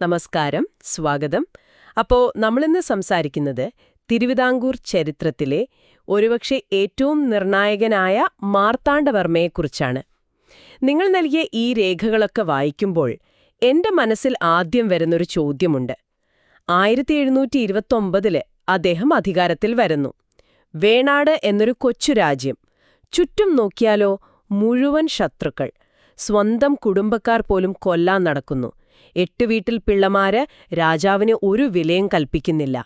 നമസ്കാരം സ്വാഗതം. അപ്പോ നമ്മളിന്ന് സംസാരിക്കുന്നത് തിരുവിതാംകൂർ ചരിത്രത്തിലെ ഒരുപക്ഷെ ഏറ്റവും നിർണായകനായ മാർത്താണ്ഡവർമ്മയെക്കുറിച്ചാണ്. നിങ്ങൾ നൽകിയ ഈ രേഖകളൊക്കെ വായിക്കുമ്പോൾ എന്റെ മനസ്സിൽ ആദ്യം വരുന്നൊരു ചോദ്യമുണ്ട്. ആയിരത്തി എഴുന്നൂറ്റി ഇരുപത്തൊമ്പതിൽ അദ്ദേഹം അധികാരത്തിൽ വരുന്നു. വേണാട് എന്നൊരു കൊച്ചു രാജ്യം. ചുറ്റും നോക്കിയാലോ മുഴുവൻ ശത്രുക്കൾ. സ്വന്തം കുടുംബക്കാർ പോലും കൊല്ലാൻ നടക്കുന്നു. എട്ട് വീട്ടിൽ പിള്ളമാര് രാജാവിന് ഒരു വിലയും കൽപ്പിക്കുന്നില്ല.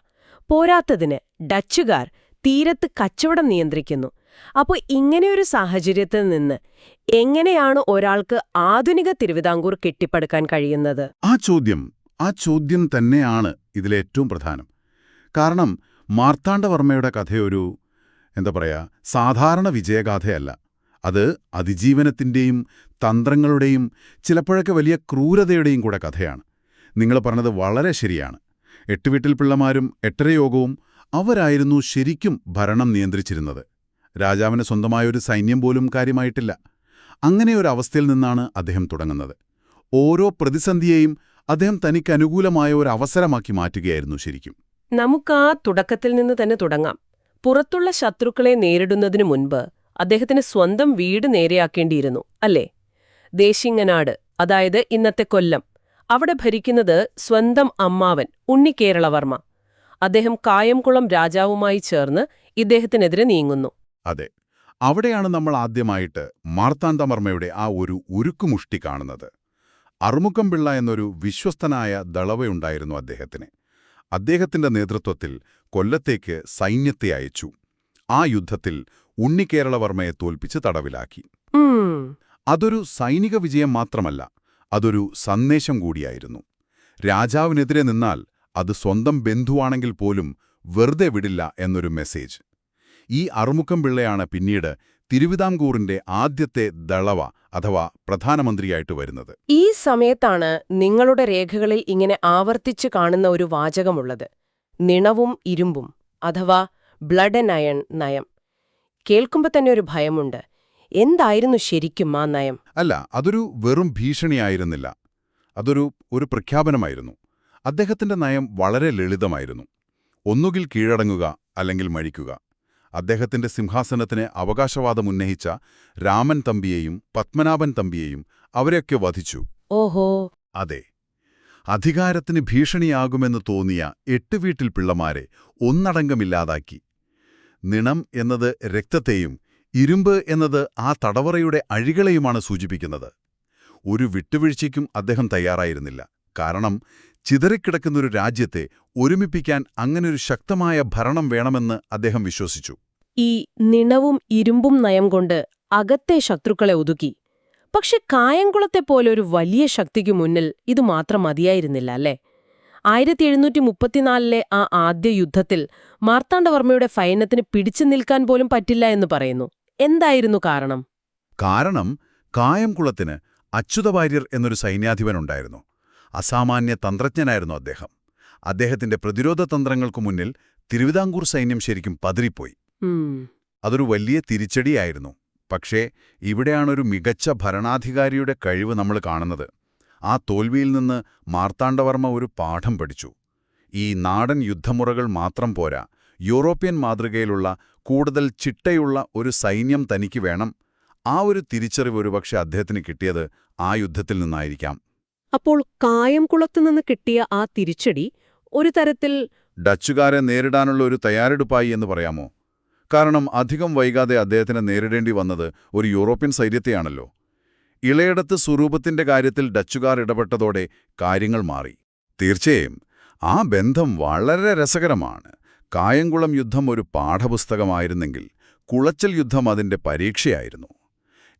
പോരാത്തതിന് ഡച്ചുകാർ തീരത്ത് കച്ചവടം നിയന്ത്രിക്കുന്നു. അപ്പോൾ ഇങ്ങനെയൊരു സാഹചര്യത്തിൽ നിന്ന് എങ്ങനെയാണ് ഒരാൾക്ക് ആധുനിക തിരുവിതാംകൂർ കെട്ടിപ്പടുക്കാൻ കഴിയുന്നത്? ആ ചോദ്യം ആ ചോദ്യം തന്നെയാണ് ഇതിലേറ്റവും പ്രധാനം. കാരണം മാർത്താണ്ഡവർമ്മയുടെ കഥയൊരു എന്താ പറയാ സാധാരണ വിജയഗാഥയല്ല. അത് അതിജീവനത്തിന്റെയും തന്ത്രങ്ങളുടെയും ചിലപ്പോഴൊക്കെ വലിയ ക്രൂരതയുടെയും കൂടെ കഥയാണ്. നിങ്ങൾ പറഞ്ഞത് വളരെ ശരിയാണ്. എട്ട് വീട്ടിൽ പിള്ളമാരും എട്ടരയോഗവും അവരായിരുന്നു ശരിക്കും ഭരണം നിയന്ത്രിച്ചിരുന്നത്. രാജാവിന് സ്വന്തമായൊരു സൈന്യം പോലും കാര്യമായിട്ടില്ല. അങ്ങനെയൊരു അവസ്ഥയിൽ നിന്നാണ് അദ്ദേഹം തുടങ്ങുന്നത്. ഓരോ പ്രതിസന്ധിയെയും അദ്ദേഹം തനിക്ക് അനുകൂലമായ ഒരു അവസരമാക്കി മാറ്റുകയായിരുന്നു ശരിക്കും. നമുക്ക് ആ തുടക്കത്തിൽ നിന്ന് തന്നെ തുടങ്ങാം. പുറത്തുള്ള ശത്രുക്കളെ നേരിടുന്നതിനു മുൻപ് അദ്ദേഹത്തിന് സ്വന്തം വീട് നേരെയാക്കേണ്ടിയിരുന്നു അല്ലേ? ദേശിങ്ങനാട് അതായത് ഇന്നത്തെ കൊല്ലം. അവിടെ ഭരിക്കുന്നത് സ്വന്തം അമ്മാവൻ ഉണ്ണിക്കേരളവർമ്മ അദ്ദേഹം കായംകുളം രാജാവുമായി ചേർന്ന് ഇദ്ദേഹത്തിനെതിരെ നീങ്ങുന്നു. അതെ. അവിടെയാണ് നമ്മൾ ആദ്യമായിട്ട് മാർത്താണ്ഡവർമ്മയുടെ ആ ഒരു ഉരുക്കുമുഷ്ടി കാണുന്നത്. അറുമുഖംപിള്ള എന്നൊരു വിശ്വസ്തനായ ദളവയുണ്ടായിരുന്നു അദ്ദേഹത്തിന്. അദ്ദേഹത്തിന്റെ നേതൃത്വത്തിൽ കൊല്ലത്തേക്ക് സൈന്യത്തെ അയച്ചു. ആ യുദ്ധത്തിൽ ഉണ്ണിക്കേരളവർമ്മയെ തോൽപ്പിച്ച് തടവിലാക്കി. അതൊരു സൈനിക വിജയം മാത്രമല്ല അതൊരു സന്ദേശം കൂടിയായിരുന്നു. രാജാവിനെതിരെ നിന്നാൽ അത് സ്വന്തം ബന്ധുവാണെങ്കിൽ പോലും വെറുതെ വിടില്ല എന്നൊരു മെസ്സേജ്. ഈ അറുമുഖം പിള്ളയാണ് പിന്നീട് തിരുവിതാംകൂറിന്റെ ആദ്യത്തെ ദളവ അഥവാ പ്രധാനമന്ത്രിയായിട്ട് വരുന്നത്. ഈ സമയത്താണ് നിങ്ങളുടെ രേഖകളിൽ ഇങ്ങനെ ആവർത്തിച്ചു കാണുന്ന ഒരു വാചകമുള്ളത്. നിണവും ഇരുമ്പും അഥവാ ബ്ലഡ് ആൻഡ് അയൺ നയം. കേൾക്കുമ്പോൾ തന്നെ ഒരു ഭയമുണ്ട്. എന്തായിരുന്നു ശരിക്കും ആ നയം? അല്ല അതൊരു വെറും ഭീഷണിയായിരുന്നില്ല. അതൊരു ഒരു പ്രഖ്യാപനമായിരുന്നു. അദ്ദേഹത്തിന്റെ നയം വളരെ ലളിതമായിരുന്നു. ഒന്നുകിൽ കീഴടങ്ങുക അല്ലെങ്കിൽ മഴിക്കുക അദ്ദേഹത്തിന്റെ സിംഹാസനത്തിന് അവകാശവാദം ഉന്നയിച്ച രാമൻ തമ്പിയെയും പത്മനാഭൻ തമ്പിയെയും അവരെയൊക്കെ വധിച്ചു. ഓഹോ. അതെ. അധികാരത്തിന് ഭീഷണിയാകുമെന്ന് തോന്നിയ എട്ട് വീട്ടിൽ പിള്ളമാരെ ഒന്നടങ്കമില്ലാതാക്കി നിണം എന്നത് രക്തത്തെയും ഇരുമ്പ് എന്നത് ആ തടവറയുടെ അഴികളെയുമാണ് സൂചിപ്പിക്കുന്നത്. ഒരു വിട്ടുവീഴ്ചയ്ക്കും അദ്ദേഹം തയ്യാറായിരുന്നില്ല. കാരണം ചിതറിക്കിടക്കുന്നൊരു രാജ്യത്തെ ഒരുമിപ്പിക്കാൻ അങ്ങനൊരു ശക്തമായ ഭരണം വേണമെന്ന് അദ്ദേഹം വിശ്വസിച്ചു. ഈ നിണവും ഇരുമ്പും നയം കൊണ്ട് അകത്തെ ശത്രുക്കളെ ഒതുക്കി. പക്ഷെ കായംകുളത്തെ പോലെ ഒരു വലിയ ശക്തിക്കു മുന്നിൽ ഇത് മാത്രം മതിയായിരുന്നില്ല അല്ലേ? ആയിരത്തി എഴുന്നൂറ്റി മുപ്പത്തിനാലിലെ ആ ആദ്യ യുദ്ധത്തിൽ മാർത്താണ്ഡവർമ്മയുടെ ഫൈനത്തിന് പിടിച്ചു നിൽക്കാൻ പോലും പറ്റില്ല എന്ന് പറയുന്നു. എന്തായിരുന്നു കാരണം? കാരണം കായംകുളത്തിന് അച്യുതവാര്യർ എന്നൊരു സൈന്യാധിപനുണ്ടായിരുന്നു. അസാമാന്യ തന്ത്രജ്ഞനായിരുന്നു അദ്ദേഹം. അദ്ദേഹത്തിന്റെ പ്രതിരോധ തന്ത്രങ്ങൾക്കു മുന്നിൽ തിരുവിതാംകൂർ സൈന്യം ശരിക്കും പതിരിപ്പോയി. അതൊരു വലിയ തിരിച്ചടിയായിരുന്നു. പക്ഷേ ഇവിടെയാണൊരു മികച്ച ഭരണാധികാരിയുടെ കഴിവ് നമ്മൾ കാണുന്നത്. ആ തോൽവിയിൽ നിന്ന് മാർത്താണ്ഡവർമ്മ ഒരു പാഠം പഠിച്ചു. ഈ നാടൻ യുദ്ധമുറകൾ മാത്രം പോരാ യൂറോപ്യൻ മാതൃകയിലുള്ള കൂടുതൽ ചിട്ടയുള്ള ഒരു സൈന്യം തനിക്ക് വേണം. ആ ഒരു തിരിച്ചറിവ് ഒരുപക്ഷെ അദ്ദേഹത്തിന് കിട്ടിയത് ആ യുദ്ധത്തിൽ നിന്നായിരിക്കാം. അപ്പോൾ കായംകുളത്തു നിന്ന് കിട്ടിയ ആ തിരിച്ചടി ഒരു തരത്തിൽ ഡച്ചുകാരെ നേരിടാനുള്ള ഒരു തയ്യാറെടുപ്പായി എന്ന് പറയാമോ? കാരണം അധികം വൈകാതെ അദ്ദേഹത്തിന് നേരിടേണ്ടി വന്നത് ഒരു യൂറോപ്യൻ സൈന്യത്തെയാണല്ലോ. ഇളയിടത്ത് സ്വരൂപത്തിന്റെ കാര്യത്തിൽ ഡച്ചുകാർ ഇടപെട്ടതോടെ കാര്യങ്ങൾ മാറി. തീർച്ചയായും ആ ബന്ധം വളരെ രസകരമാണ്. കായംകുളം യുദ്ധം ഒരു പാഠപുസ്തകമായിരുന്നെങ്കിൽ കുളച്ചൽ യുദ്ധം അതിന്റെ പരീക്ഷയായിരുന്നു.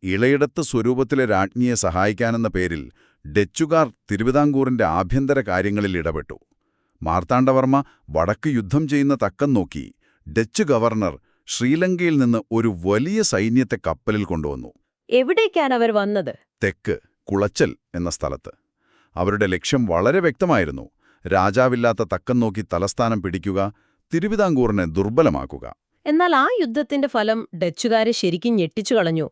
ഇളയിടത്ത് സ്വരൂപത്തിലെ രാജ്ഞിയെ സഹായിക്കാനെന്ന പേരിൽ ഡച്ചുകാർ തിരുവിതാംകൂറിന്റെ ആഭ്യന്തര കാര്യങ്ങളിൽ ഇടപെട്ടു. മാർത്താണ്ഡവർമ്മ വടക്ക് യുദ്ധം ചെയ്യുന്ന തക്കം നോക്കി ഡച്ച് ഗവർണർ ശ്രീലങ്കയിൽ നിന്ന് ഒരു വലിയ സൈന്യത്തെ കപ്പലിൽ കൊണ്ടുവന്നു. എവിടേക്കാണ് അവർ വന്നത്? തെക്ക് കുളച്ചൽ എന്ന സ്ഥലത്ത്. അവരുടെ ലക്ഷ്യം വളരെ വ്യക്തമായിരുന്നു. രാജാവില്ലാത്ത തക്കം നോക്കി തലസ്ഥാനം പിടിക്കുക തിരുവിതാംകൂറിനെ ദുർബലമാക്കുക. എന്നാൽ ആ യുദ്ധത്തിന്റെ ഫലം ഡച്ചുകാരെ ശരിക്കും ഞെട്ടിച്ചു കളഞ്ഞു.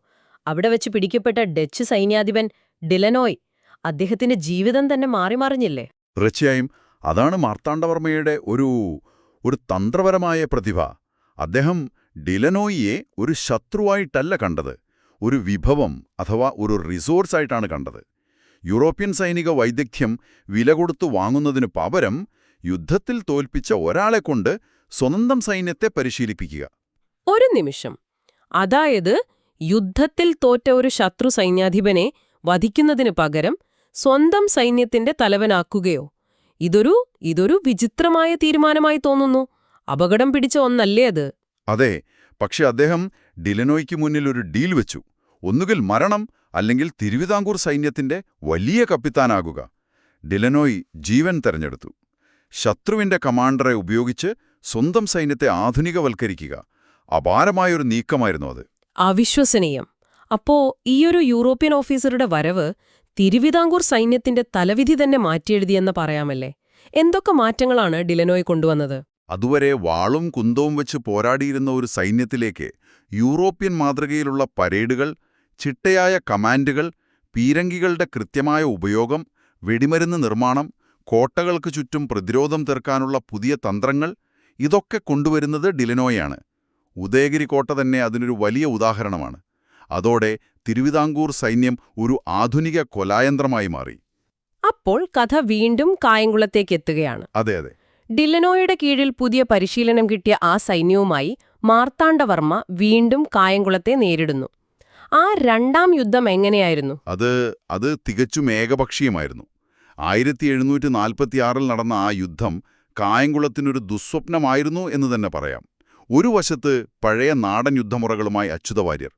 അവിടെ വെച്ച് പിടിക്കപ്പെട്ട ഡച്ച് സൈന്യാധിപൻ ഡിലനോയ് അദ്ദേഹത്തിന്റെ ജീവിതം തന്നെ മാറിമറിഞ്ഞില്ലേ തീർച്ചയായും അതാണ് മാർത്താണ്ഡവർമ്മയുടെ ഒരു ഒരു തന്ത്രപരമായ പ്രതിഭ. അദ്ദേഹം ഡിലനോയിയെ ഒരു ശത്രുവായിട്ടല്ല കണ്ടത്. ഒരു വിഭവം അഥവാ ഒരു റിസോഴ്സ് ആയിട്ടാണ് കണ്ടത്. യൂറോപ്യൻ സൈനിക വൈദഗ്ധ്യം വില കൊടുത്തു വാങ്ങുന്നതിനു പകരം യുദ്ധത്തിൽ തോൽപ്പിച്ച ഒരാളെക്കൊണ്ട് സ്വന്തം സൈന്യത്തെ പരിശീലിപ്പിക്കുക. ഒരു നിമിഷം. അതായത് യുദ്ധത്തിൽ തോറ്റ ഒരു ശത്രു സൈന്യാധിപനെ വധിക്കുന്നതിന് പകരം സ്വന്തം സൈന്യത്തിന്റെ തലവനാക്കുകയോ. ഇതൊരു ഇതൊരു വിചിത്രമായ തീരുമാനമായി തോന്നുന്നു. അപകടം പിടിച്ച ഒന്നല്ലേ അത്? അതെ പക്ഷെ അദ്ദേഹം ഡിലനോയ്ക്ക് മുന്നിൽ ഒരു ഡീൽ വെച്ചു. ഒന്നുകിൽ മരണം അല്ലെങ്കിൽ തിരുവിതാംകൂർ സൈന്യത്തിന്റെ വലിയ കപ്പിത്താനാകുക. ഡിലനോയ് ജീവൻ തെരഞ്ഞെടുത്തു. ശത്രുവിന്റെ കമാൻഡറെ ഉപയോഗിച്ച് സ്വന്തം സൈന്യത്തെ ആധുനികവൽക്കരിക്കുക. അപാരമായൊരു നീക്കമായിരുന്നു അത്. അവിശ്വസനീയം. അപ്പോ ഈയൊരു യൂറോപ്യൻ ഓഫീസറുടെ വരവ് തിരുവിതാംകൂർ സൈന്യത്തിന്റെ തലവിധി തന്നെ മാറ്റിയെഴുതിയെന്ന് പറയാമല്ലേ? എന്തൊക്കെ മാറ്റങ്ങളാണ് ഡിലനോയ് കൊണ്ടുവന്നത്? അതുവരെ വാളും കുന്തവും വെച്ച് പോരാടിയിരുന്ന ഒരു സൈന്യത്തിലേക്ക് യൂറോപ്യൻ മാതൃകയിലുള്ള പരേഡുകൾ ചിട്ടയായ കമാൻഡുകൾ പീരങ്കികളുടെ കൃത്യമായ ഉപയോഗം വെടിമരുന്ന് നിർമ്മാണം കോട്ടകൾക്ക് ചുറ്റും പ്രതിരോധം തീർക്കാനുള്ള പുതിയ തന്ത്രങ്ങൾ ഇതൊക്കെ കൊണ്ടുവരുന്നത് ഡിലനോയാണ്. ഉദയഗിരി കോട്ട തന്നെ അതിനൊരു വലിയ ഉദാഹരണമാണ്. അതോടെ തിരുവിതാംകൂർ സൈന്യം ഒരു ആധുനിക കൊലായന്ത്രമായി മാറി. അപ്പോൾ കഥ വീണ്ടും കായംകുളത്തേക്ക് എത്തുകയാണ്. അതെ അതെ. ഡില്ലനോയുടെ കീഴിൽ പുതിയ പരിശീലനം കിട്ടിയ ആ സൈന്യവുമായി മാർത്താണ്ഡവർമ്മ വീണ്ടും കായംകുളത്തെ നേരിടുന്നു. ആ രണ്ടാം യുദ്ധം എങ്ങനെയായിരുന്നു? അത് അത് തികച്ചും ഏകപക്ഷീയമായിരുന്നു. ആയിരത്തി എഴുന്നൂറ്റി നാൽപ്പത്തിയാറിൽ നടന്ന ആ യുദ്ധം കായംകുളത്തിനൊരു ദുസ്വപ്നമായിരുന്നു എന്ന് തന്നെ പറയാം. ഒരു വശത്ത് പഴയ നാടൻ യുദ്ധമുറകളുമായി അച്യുതവാര്യർ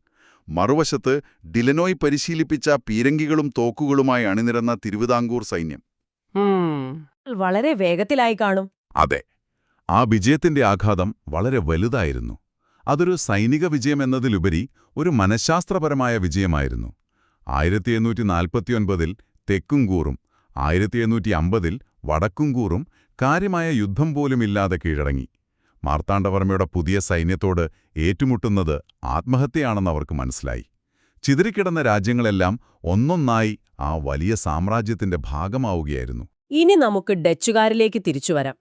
മറുവശത്ത് ഡിലനോയ് പരിശീലിപ്പിച്ച പീരങ്കികളും തോക്കുകളുമായി അണിനിരന്ന തിരുവിതാംകൂർ സൈന്യം. വളരെ വേഗത്തിലായി കാണും. അതെ. ആ വിജയത്തിന്റെ ആഘാതം വളരെ വലുതായിരുന്നു. അതൊരു സൈനിക വിജയമെന്നതിലുപരി ഒരു മനഃശാസ്ത്രപരമായ വിജയമായിരുന്നു. ആയിരത്തി എണ്ണൂറ്റി നാൽപ്പത്തിയൊൻപതിൽ തെക്കുംകൂറും ആയിരത്തി എണ്ണൂറ്റി അമ്പതിൽ വടക്കുംകൂറും കാര്യമായ യുദ്ധം പോലുമില്ലാതെ കീഴടങ്ങി. മാർത്താണ്ഡവർമ്മയുടെ പുതിയ സൈന്യത്തോട് ഏറ്റുമുട്ടുന്നത് ആത്മഹത്യയാണെന്ന് അവർക്ക് മനസ്സിലായി. ചിതറിക്കിടന്ന രാജ്യങ്ങളെല്ലാം ഒന്നൊന്നായി ആ വലിയ സാമ്രാജ്യത്തിന്റെ ഭാഗമാവുകയായിരുന്നു. ഇനി നമുക്ക് ഡച്ചുകാരിലേക്ക് തിരിച്ചുവരാം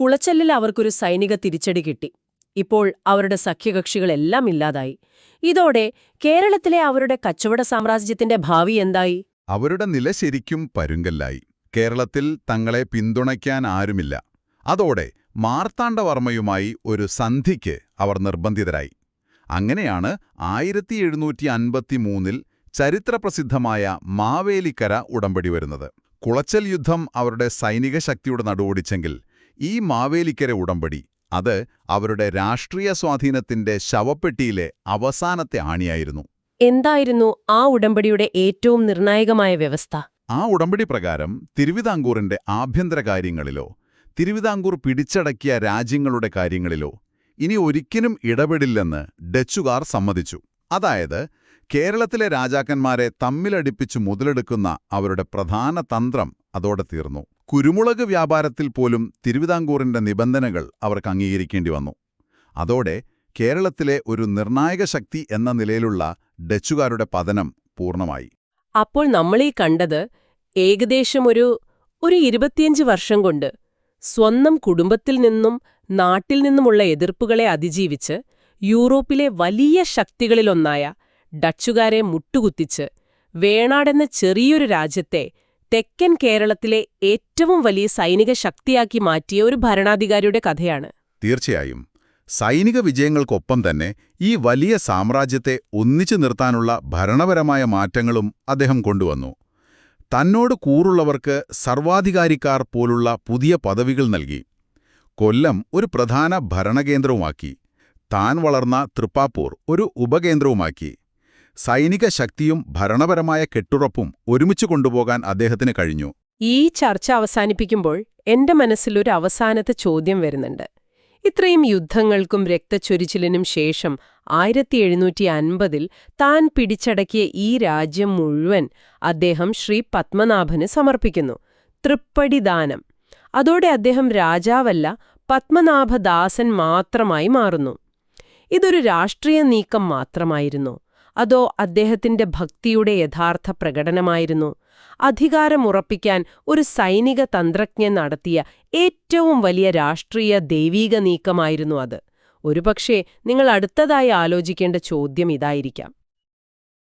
കുളച്ചല്ലിൽ അവർക്കൊരു സൈനിക തിരിച്ചടി കിട്ടി. ഇപ്പോൾ അവരുടെ സഖ്യകക്ഷികളെല്ലാം ഇല്ലാതായി. ഇതോടെ കേരളത്തിലെ അവരുടെ കച്ചവട സാമ്രാജ്യത്തിന്റെ ഭാവി എന്തായി? അവരുടെ നില ശരിക്കും പരുങ്കല്ലായി. കേരളത്തിൽ തങ്ങളെ പിന്തുണയ്ക്കാൻ ആരുമില്ല. അതോടെ മാർത്താണ്ഡവർമ്മയുമായി ഒരു സന്ധിക്ക് അവർ നിർബന്ധിതരായി. അങ്ങനെയാണ് ആയിരത്തി എഴുന്നൂറ്റി അൻപത്തിമൂന്നിൽ ചരിത്രപ്രസിദ്ധമായ മാവേലിക്കര ഉടമ്പടി വരുന്നത്. കുളച്ചൽ യുദ്ധം അവരുടെ സൈനിക ശക്തിയുടെ നടുവൊടിച്ചെങ്കിൽ ഈ മാവേലിക്കര ഉടമ്പടി അത് അവരുടെ രാഷ്ട്രീയ സ്വാധീനത്തിന്റെ ശവപ്പെട്ടിയിലെ അവസാനത്തെ ആണിയായിരുന്നു. എന്തായിരുന്നു ആ ഉടമ്പടിയുടെ ഏറ്റവും നിർണായകമായ വ്യവസ്ഥ? ആ ഉടമ്പടി പ്രകാരം തിരുവിതാംകൂറിന്റെ ആഭ്യന്തര കാര്യങ്ങളിലോ തിരുവിതാംകൂർ പിടിച്ചടക്കിയ രാജ്യങ്ങളുടെ കാര്യങ്ങളിലോ ഇനി ഒരിക്കലും ഇടപെടില്ലെന്ന് ഡച്ചുകാർ സമ്മതിച്ചു. അതായത് കേരളത്തിലെ രാജാക്കന്മാരെ തമ്മിലടിപ്പിച്ചു മുതലെടുക്കുന്ന അവരുടെ പ്രധാന തന്ത്രം അതോടെ തീർന്നു. കുരുമുളക് വ്യാപാരത്തിൽ പോലും തിരുവിതാംകൂറിന്റെ നിബന്ധനകൾ അവർക്ക് അംഗീകരിക്കേണ്ടി വന്നു. അതോടെ കേരളത്തിലെ ഒരു നിർണായക ശക്തി എന്ന നിലയിലുള്ള ഡച്ചുകാരുടെ പതനം പൂർണമായി അപ്പോൾ നമ്മളീ കണ്ടത് ഏകദേശം ഒരു ഒരു ഇരുപത്തിയഞ്ച് വർഷം കൊണ്ട് സ്വന്തം കുടുംബത്തിൽ നിന്നും നാട്ടിൽ നിന്നുമുള്ള എതിർപ്പുകളെ അതിജീവിച്ച് യൂറോപ്പിലെ വലിയ ശക്തികളിലൊന്നായ ഡച്ചുകാരെ മുട്ടുകുത്തിച്ച് വേണാടെന്ന ചെറിയൊരു രാജ്യത്തെ തെക്കൻ കേരളത്തിലെ ഏറ്റവും വലിയ സൈനിക ശക്തിയാക്കി മാറ്റിയ ഒരു ഭരണാധികാരിയുടെ കഥയാണ്. തീർച്ചയായും. സൈനിക വിജയങ്ങൾക്കൊപ്പം തന്നെ ഈ വലിയ സാമ്രാജ്യത്തെ ഒന്നിച്ചു നിർത്താനുള്ള ഭരണപരമായ മാറ്റങ്ങളും അദ്ദേഹം കൊണ്ടുവന്നു. തന്നോട് കൂറുള്ളവർക്ക് സർവാധികാരിക്കാർ പോലുള്ള പുതിയ പദവികൾ നൽകി. കൊല്ലം ഒരു പ്രധാന ഭരണകേന്ദ്രവുമാക്കി. താൻ വളർന്ന തൃപ്പാപ്പൂർ ഒരു ഉപകേന്ദ്രവുമാക്കി. സൈനിക ശക്തിയും ഭരണപരമായ കെട്ടുറപ്പും ഒരുമിച്ച് കൊണ്ടുപോകാൻ അദ്ദേഹത്തിന് കഴിഞ്ഞു. ഈ ചർച്ച അവസാനിപ്പിക്കുമ്പോൾ എന്റെ മനസ്സിലൊരു അവസാനത്തെ ചോദ്യം വരുന്നുണ്ട്. ഇത്രയും യുദ്ധങ്ങൾക്കും രക്തച്ചൊരിച്ചിലിനും ശേഷം ആയിരത്തി എഴുന്നൂറ്റി അൻപതിൽ താൻ പിടിച്ചടക്കിയ ഈ രാജ്യം മുഴുവൻ അദ്ദേഹം ശ്രീ പത്മനാഭന് സമർപ്പിക്കുന്നു. തൃപ്പടിദാനം അതോടെ അദ്ദേഹം രാജാവല്ല പത്മനാഭദാസൻ മാത്രമായി മാറുന്നു. ഇതൊരു രാഷ്ട്രീയ നീക്കം മാത്രമായിരുന്നു. അതോ അദ്ദേഹത്തിന്റെ ഭക്തിയുടെ യഥാർത്ഥ പ്രകടനമായിരുന്നു? അധികാരമുറപ്പിക്കാൻ ഒരു സൈനിക തന്ത്രജ്ഞൻ നടത്തിയ ഏറ്റവും വലിയ രാഷ്ട്രീയ ദൈവീക നീക്കമായിരുന്നു അത്. ഒരുപക്ഷേ നിങ്ങൾ അടുത്തതായി ആലോചിക്കേണ്ട ചോദ്യം ഇതായിരിക്കാം.